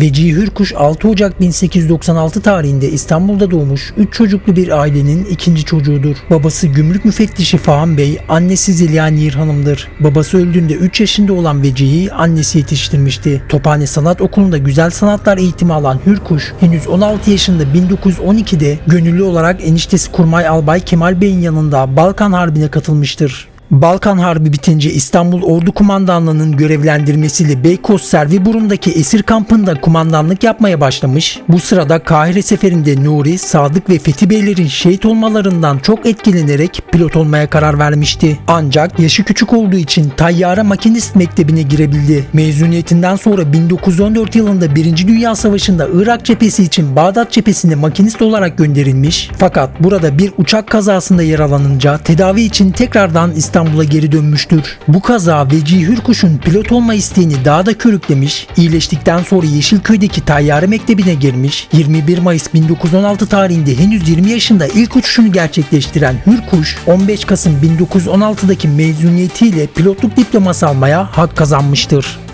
Vecihi Hürkuş 6 Ocak 1896 tarihinde İstanbul'da doğmuş 3 çocuklu bir ailenin ikinci çocuğudur. Babası gümrük müfettişi Fahan Bey, annesi Zeliha Nihir Hanım'dır. Babası öldüğünde 3 yaşında olan Vecihi annesi yetiştirmişti. Tophane Sanat Okulu'nda güzel sanatlar eğitimi alan Hürkuş, henüz 16 yaşında 1912'de gönüllü olarak eniştesi Kurmay Albay Kemal Bey'in yanında Balkan Harbi'ne katılmıştır. Balkan Harbi bitince İstanbul Ordu Kumandanlığı'nın görevlendirmesiyle Beykoz Serviburun'daki esir kampında kumandanlık yapmaya başlamış. Bu sırada Kahire seferinde Nuri, Sadık ve Fethi Beylerin şehit olmalarından çok etkilenerek pilot olmaya karar vermişti. Ancak yaşı küçük olduğu için Tayyare Makinist Mektebi'ne girebildi. Mezuniyetinden sonra 1914 yılında 1. Dünya Savaşı'nda Irak cephesi için Bağdat cephesine makinist olarak gönderilmiş. Fakat burada bir uçak kazasında yaralanınca tedavi için tekrardan İstanbul'a geri dönmüştür. Bu kaza Vecihi Hürkuş'un pilot olma isteğini daha da körüklemiş. İyileştikten sonra Yeşilköy'deki Tayyare Mektebi'ne girmiş. 21 Mayıs 1916 tarihinde henüz 20 yaşında ilk uçuşunu gerçekleştiren Hürkuş, 15 Kasım 1916'daki mezuniyetiyle pilotluk diploması almaya hak kazanmıştır.